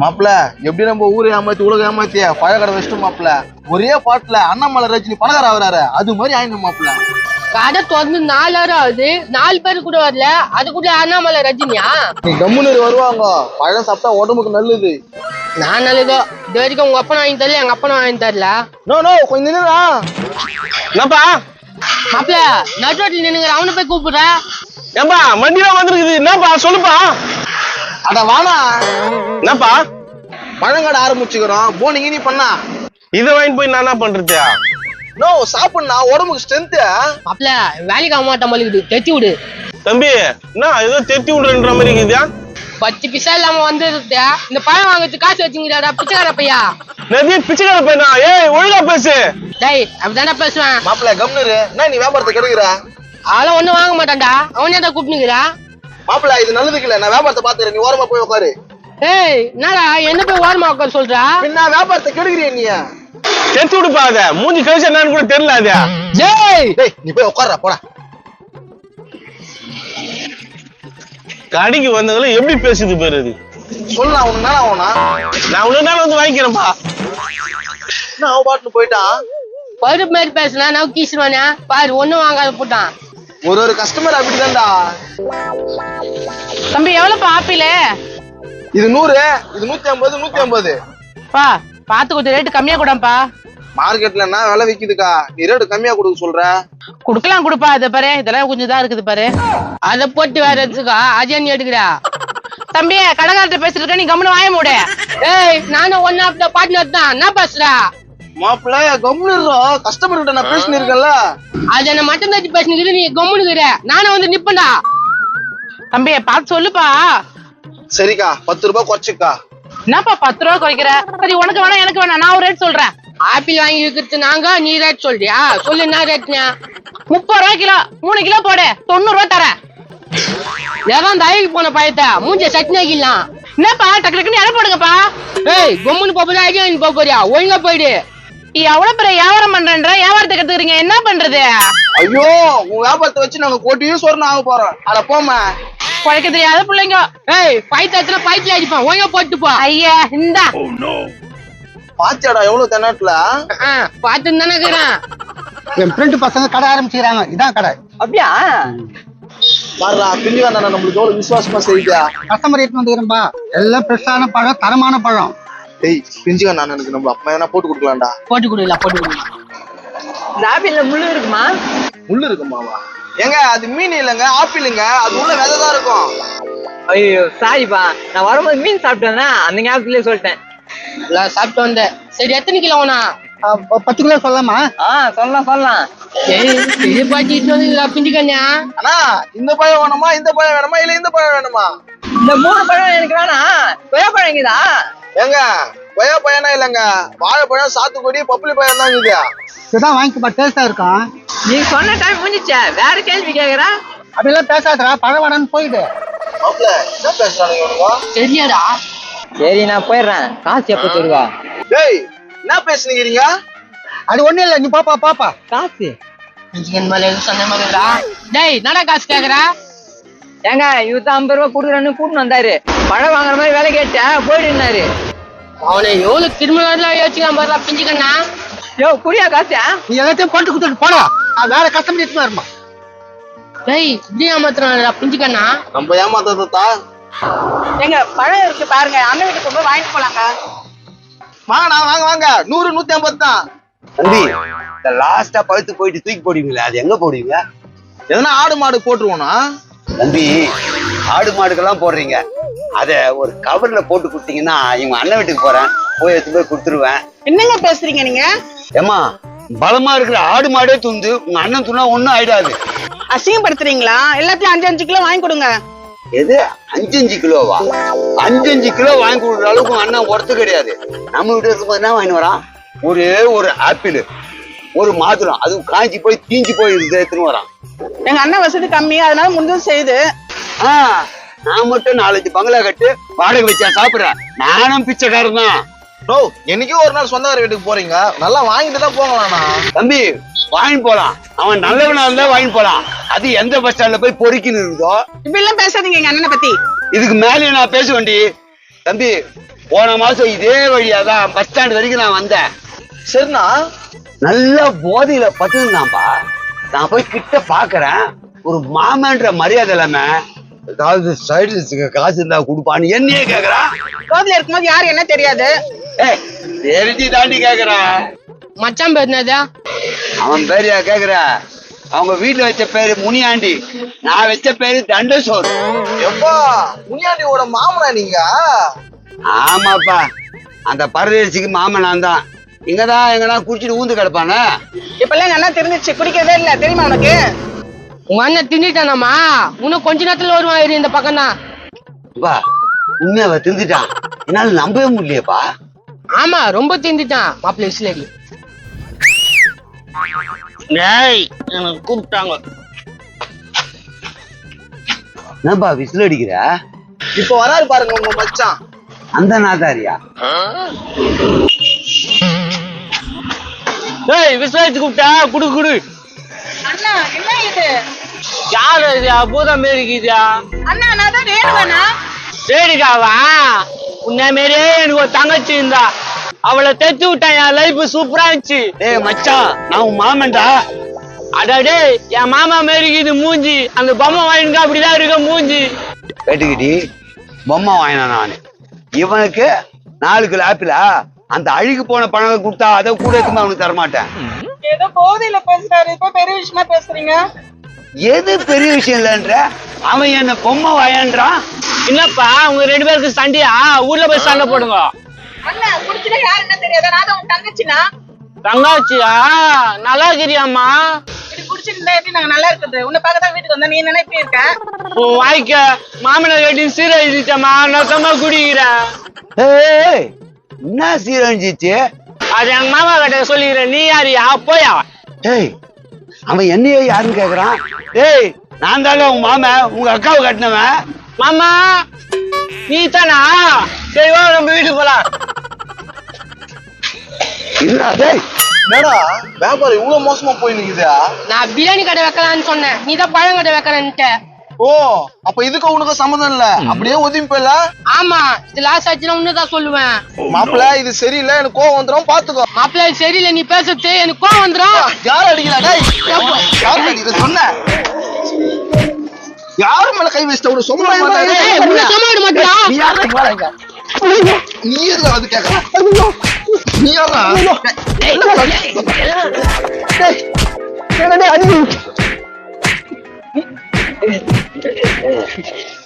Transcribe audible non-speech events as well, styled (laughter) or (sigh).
மாப்பிள எப்படி நம்ம ஊரை ஏமாத்தி உலக ஏமாத்தி பழக்கடை வச்சுட்டு மாப்பிள ஒரே பாட்டுல அண்ணாமலை ரஜினி பணக்கார ஆகுறாரு. அது மாதிரி ஆயிடும் மாப்பிள கடை திறந்து நாலு வாரம் ஆகுது நாலு பேர் கூட வரல அதுக்குள்ள அண்ணாமலை ரஜினியா? நீ கம்முன்னு வருவாங்க. பழம் சாப்பிட்டா உடம்புக்கு நல்லது. நான் நல்லதோ? இது வரைக்கும் உங்க அப்பா வாங்கி தரல எங்க அப்பா வாங்கி தரல? நோ நோ கொஞ்சம் நின்னுடா என்னப்பா? மாப்பிள நடுரோட்டில் நின்னுங்க அவனை போய் கூப்பிடுற? ஏன்பா மண்டியில வந்திருக்குது. என்னப்பா சொல்லுப்பா. அட வாடா. என்னப்பா? பழங்கடை ஆரம்பிச்சுக்கிறோம். போனீங்க நீ பண்ணா. இதை வாங்கிட்டு போய் நான் என்ன பண்றது நோ சாப்பிடுனா உடம்புக்கு ஸ்ட்ரென்த் மாப்பிள வேலைக்கு ஆக மாட்டான் மலிக்குது தெத்தி விடு. தம்பி என்ன ஏதோ தெத்தி விடுறன்ற மாதிரி இருக்குதா பத்து பிசா இல்லாம வந்துருது இந்த பழம் வாங்குறதுக்கு காசு வச்சுங்கிறாடா பிச்சைக்கார பையா? நிறைய பிச்சைக்கார பையனா? ஏய் ஒழுங்கா பேசு. டேய் அப்படிதானே பேசுவேன். மாப்பிள கம்னரு என்ன நீ வியாபாரத்தை கெடுக்கிற? அதெல்லாம் ஒண்ணும் வாங்க மாட்டான்டா. அவனே தான் கூப்பிட்டுங்கிறா மாப்பிள இது நல்லதுக்கு இல்ல நான் வியாபாரத்தை பாத்துறேன் நீ ஓரமா போய் உட்காரு ஏய் என்னடா என்ன போய் ஓரமா உட்கார சொல்றா? பின்ன வியாபாரத்தை கெடுக்கிறிய நீ. தெத்தி விடுப்பா அத. மூஞ்சி கழிச்சு என்னன்னு கூட தெரியல அது. டேய் டேய் நீ போய் உட்கார்றா போடா. கடைக்கு வந்ததுல எப்படி பேசுது பேரு அது? சொல்லலாம் உனக்கு நேரம் ஆகும்னா நான் உன்ன நாள் வந்து வாங்கிக்கிறேன்ப்பா. என்ன அவன் பாட்டுன்னு போயிட்டான்? பருப்பு மாதிரி பேசுனா நான் கீசுவானே? பாரு ஒண்ணும் வாங்காத போட்டான். ஒரு ஒரு கஸ்டமர் அப்படிதான்டா. தம்பி எவ்வளவுப்பா ஆப்பிள்? இது நூறு இது நூத்தி ஐம்பது நூத்தி ஐம்பது பா பார்த்து கொஞ்சம் ரேட்டு கம்மியா கூடப்பா. மார்க்கெட்ல என்ன விலை விக்குதுக்கா. நீ ரேட்டு கம்மியா கொடுக்க சொல்ற. குடுக்கலாம் கொடுப்பா இதை பாரு இதெல்லாம் கொஞ்சம் தான் இருக்குது பாரு. அதை போட்டு வேற வச்சுக்கா அஜய் நீ எடுக்கிறா தம்பி கடைக்காரர்கிட்ட பேசிட்டு இருக்க நீ கம்முனு வாய மூடு. ஏய் நானும் ஒன்னா அப்படி பார்ட்னர் தான். என்ன பேசுறா? மாப்பிள்ள கம்முனுறோம் கஸ்டமர் கிட்ட நான் பேசினு இருக்கேன்ல அது என்ன மட்டும் தச்சு பேசுனுக்குது நீ கம்முனுக்குற நானும் வந்து நிப்பண்டா தம்பி பார்த்து சொல்லுப்பா. சரிக்கா பத்து ரூபாய் குறைச்சிக்கா. என்னப்பா பத்து ரூபா குறைக்கிற? சரி உனக்கு வேணாம் எனக்கு வேணாம். நான் ஒரு ரேட் சொல்றேன். ஆப்பிள் வாங்கி விற்கிறது நாங்க நீ ரேட் சொல்றியா? சொல்லு என்ன ரேட்னா முப்பது ரூபா கிலோ மூணு கிலோ போடு. தொண்ணூறு ரூபா தரேன். எவன் தயவுக்கு போன பயத்த? மூஞ்ச சட்னி ஆக்கிடலாம் என்னப்பா டக்கு டக்குன்னு இடம் போடுங்கப்பா. ஏய் கம்முன்னு போறியா ஐடியா போக போறியா? ஒழுங்கா போயிடு. எவ்வளவு பெரிய வியாபாரம் பண்றேன்ற வியாபாரத்துக்கு கத்துக்கிறீங்க என்ன பண்றது? ஐயோ உன் வியாபாரத்தை வச்சு நாங்க கோட்டியும் சொரணம் ஆக போறோம் அட போமா குழைக்க தெரியாத பிள்ளைங்க. ஏய் பைத்தியத்துல பைத்தியம் அடிப்பான் ஒழுங்கா போட்டு போ. ஐயா இந்தா. பாத்தியாடா எவ்வளவு தென்னாட்டுல பார்த்து தானே இருக்கிறேன். என் ஃப்ரெண்டு பசங்க கடை ஆரம்பிச்சுக்கிறாங்க. இதான் கடை. அப்படியா? பாருடா பின்னி வேண்டாம் நம்மளுக்கு எவ்வளவு விசுவாசமா செய்யுதா கஸ்டமர் எடுத்து வந்துக்கிறேன்பா. எல்லாம் ஃப்ரெஷ்ஷான பழம் தரமான பழம். டேய் பிஞ்சுக்கா நான் எனக்கு நம்ம அப்பா எதனா போட்டு கொடுக்கலாம்டா. போட்டு கொடுக்கலாம் போட்டு கொடுக்கலாம் ஆப்பிள்ல முள்ளு இருக்குமா? முள்ளு இருக்குமாவா ஏங்க அது மீன் இல்லைங்க ஆப்பிளுங்க அது உள்ள விதை தான் இருக்கும். ஐயோ சாரிப்பா. நான் வரும்போது மீன் சாப்பிட்டேன்னா அந்த ஞாபகத்திலே சொல்லிட்டேன். நான் சாப்பிட்டு வந்தேன். சரி எத்தனை கிலோ ப- பத்து கிலோ சொல்லலாமா? ஆ சொல்லலாம் சொல்லலாம். ஏய் இது பாட்டிட்டு வந்து பிஞ்சுக்கண்ணா அண்ணா இந்த பழம் வேணுமா இந்த பழம் வேணுமா இல்ல இந்த பழம் வேணுமா? இந்த மூணு பழம் எனக்கு வேணாம். கொய்யாப்பழம் இங்குதா ஏங்க கொய்யா பழம்னா இல்லைங்க? வாழைப்பழம் சாத்துக்குடி பப்புளி பழம் தான் இருக்குது இதுதான் வாங்கிக்கப்பா டேஸ்டா இருக்கும் நீ சொன்ன டைம் முடிஞ்சிச்சே. வேற கேள்வி கேக்குறா? அப்படிலாம் பேசாதடா பழம் வேணான்னு போயிடு. மாப்பிள்ள என்ன பேசுறானுங்க இவனுங்க? சரியாடா சரி நான் போயிடுறேன். காசு எப்ப தருவா? டேய் என்ன பேசுனீங்க அது ஒண்ணும் இல்ல நீ பாப்பா பாப்பா. காசு. சொன்ன மாதிரிடா டேய் நடா காசு கேக்குறா? ஏங்க இவத்து ஐம்பது ரூபா கொடுக்குறேன்னு கூட்டின்னு வந்தாரு. பழம் வாங்குற மாதிரி வேலை கேட்டேன் போயிடுனாரு அவனை எவ்வளவு கிரிமினல் யோசிக்கலாம் பாருடா பிஞ்சுக்கண்ணா. யோ குடியா காசு? நீ எல்லாத்தையும் கொண்டு கொடுத்துட்டு போடா. நான் வேற கஸ்டமர் எடுத்து வருமா டேய் இப்படி ஏமாத்துறான்டா பிஞ்சுக்கண்ணா. நம்ம ஏமாத்தா எங்க பழம் இருக்கு பாருங்க அண்ணன் வீட்டுக்கு போய் வாங்கிட்டு போலாங்க. வாங்கண்ணா வாங்க வாங்க. நூறு நூத்தி ஐம்பது தான். தம்பி இந்த லாஸ்டா பழுத்து போயிட்டு தூக்கி போடுவீங்களே அது எங்க போடுவீங்க? எதனா ஆடு மாடு போட்டுருவோனா தம்பி ஆடு மாடுக்கெல்லாம் போடுறீங்க. அத ஒரு கவர்ல போட்டு கொடுத்தீங்கன்னா இவங்க அண்ணன் வீட்டுக்கு போறேன். போய் எடுத்து போய் கொடுத்துருவேன். என்னங்க பேசுறீங்க நீங்க? ஏமா பலமா இருக்கிற ஆடு மாடே துண்டு உங்க அண்ணன் துணா ஒண்ணும் ஆயிடாது. அசிங்கப்படுத்துறீங்களா? எல்லாத்தையும் அஞ்சு அஞ்சு கிலோ வாங்கி கொடுங்க. எது? அஞ்சு அஞ்சு கிலோவா? அஞ்சு அஞ்சு கிலோ வாங்கி கொடுக்குற அளவுக்கு உங்க அண்ணன் ஒர்த்து கிடையாது. நம்ம வீட்டு இருக்கும்போது என்ன வாங்கி வரான் ஒரே ஒரு ஆப்பிள். ஒரு மாதுளம். அதுவும் காய்ச்சி போய் தீஞ்சு போய் எடுத்துன்னு வரான். எங்க அண்ணன் வசதி கம்மி அதனால முடிஞ்சது செய்யுது ஆ, நான் மட்டும் நாலஞ்சு பங்களா கட்டு வாடகை வச்சா சாப்பிடுறேன். நானும் பிச்சைக்காரன் தான். நோ என்னைக்கோ ஒரு நாள் சொந்தக்கார வீட்டுக்கு போறீங்க. நல்லா வாங்கிட்டு தான் போங்களாண்ணா தம்பி வாங்கி போலாம். அவன் நல்லவனா இருந்தா வாங்கி போலாம். அது எந்த பஸ் ஸ்டாண்ட்ல போய் பொறுக்கின்னு இருக்குதோ இப்படி எல்லாம் பேசாதீங்க எங்க அண்ணனை பத்தி. இதுக்கு மேலே நான் பேச வேண்டி. தம்பி போன மாசம் இதே வழியா தான் பஸ் ஸ்டாண்ட் வரைக்கும் நான் வந்தேன். சரிண்ணா. நல்ல போதையில பட்டுருந்தான்பா. நான் போய் கிட்ட பாக்குறேன். ஒரு மாமன்ற மரியாதை இல்லாம ஏதாவது சைடுக்கு காசு இருந்தா கொடுப்பான்னு என்னையே கேக்குறான். ரோட்ல இருக்கும்போது யாரு என்ன தெரியாது? தெரிஞ்சு தாண்டி கேக்குறான் மச்சான் பேர் என்னது? அவன் பேரையா கேக்குற? அவங்க வீட்டுல வச்ச பேரு முனியாண்டி. நான் வச்ச பேரு தண்டசோர். எப்பா முனியாண்டியோட மாமனா நீங்க? ஆமாப்பா. அந்த பரதேசிக்கு மாமனான் தான். இங்கதான் எங்கடா குடிச்சிட்டு ஊந்து கிடப்பானே? இப்பெல்லாம் நல்லா தெரிஞ்சிச்சு குடிக்கிறதே இல்ல. தெரியுமா உனக்கு? உங்க அண்ணன் திண்டிட்டானாமா இன்னும் கொஞ்ச நேரத்துல வருவான் இரு இந்த பக்கம் தான் உண்மையா அவ திருந்துட்டான் என்னால நம்பவே முடியலையேப்பா. ஆமா ரொம்ப திண்டிட்டான் மாப்பிள்ளை இஸ்லடி டேய் எனக்கு கூப்பிட்டாங்க. என்னப்பா விசில் அடிக்கிற? இப்ப வராரு பாருங்க உங்க மச்சான். அந்த நாதாரியா? டேய் விசாரிச்சு கூப்பிட்டா? குடு குடு. அண்ணா என்ன இது? யாரு இது? பூதம் மாரி இருக்குதா அண்ணா நான் தான் ரேணுவாண்ணா சரிக்காவா உன்ன மாரியே எனக்கு ஒரு தங்கச்சி இருந்தா. அவளை தைச்சு விட்டேன் என் லைஃப் சூப்பரா இருந்துச்சு. ஏய் மச்சான் நான் உன் மாமன்டா. அடாடே என் மாமா மாரி இது மூஞ்சி. அந்த பொம்மை வாங்கினுங்க அப்படிதான் இருக்க மூஞ்சி. கேட்டுக்கிட்டி பொம்மை வாங்கினான் நானு. இவனுக்கு நாலு கிலோ ஆப்பிளா? அந்த அழுகி போன பணம் கொடுத்தா அதை கூட இருக்குமா அவனுக்கு தரமாட்டேன். ஏதோ போதையில பேசுறாரு. இப்ப பெரிய விஷயமா பேசுறீங்க? எது பெரிய விஷயம் இல்லைன்ற? அவன் என்ன பொம்மை வாயான்றான். என்னப்பா உங்க ரெண்டு பேருக்கு சண்டையா? ஊர்ல போய் சண்டை போடுங்க. அண்ணா குடிச்சுனா யாரு என்ன தெரியாதா? நான் தான் உன் தங்கச்சினா? தங்காச்சியா? நல்லா இருக்கிறியாம்மா இப்படி குடிச்சிட்டு இருந்தா எப்படி நாங்க நல்லா இருக்குது உன்னை பார்க்க தான் வீட்டுக்கு வந்தா நீ என்ன இப்படி இருக்க? உன் வாய்க்க மாமனை கட்டி சீரழிச்சிட்டம்மா நான் சும்மா குடிக்கிறேன். ஏய். என்ன சீரழிஞ்சிச்சு? அது எங்க மாமா கிட்ட சொல்லிக்கிறேன் நீ யாரியா போயா? ஏய் அவன் என்னையே யாருன்னு கேக்குறான்? ஏய் நான் தாங்க உங்க மாமன் உங்க அக்காவை கட்டினவன். மாமா நீ தானா? சரி வா நம்ம வீட்டுக்கு போலாம். இல்ல டேய் என்னடா? வியாபாரம் இவ்வளவு மோசமா போய் நிக்குதா? நான் பிரியாணி கடை வைக்கலாம்னு சொன்னேன். நீ தான் பழம் கடை வைக்கிறேன்ட்ட ஓ அப்ப இதுக்கு உனக்கு சம்மந்தம் இல்ல அப்படியே ஒதுங்கி போயில ஆமா இது லாஸ் ஆச்சுன்னா உன்னதான் சொல்லுவேன் மாப்பிள்ள இது சரியில்லை எனக்கு கோவம் வந்துடும் பாத்துக்கோ மாப்பிள்ளை சரியில்லை நீ பேசுறது எனக்கு கோவம் வந்துடும் யார் அடிக்கல டேய் யார் அடிக்கல சொன்ன யாரு மேல கை வச்சிட்ட ஒரு சும்மா விட மாட்டியா? நீ யாரா இங்க வாடா இங்க. நீ எதுக்கு அது கேக்குற நீ யாரா டேய், டேய், டேய், அடி. Yeah. (laughs) (laughs)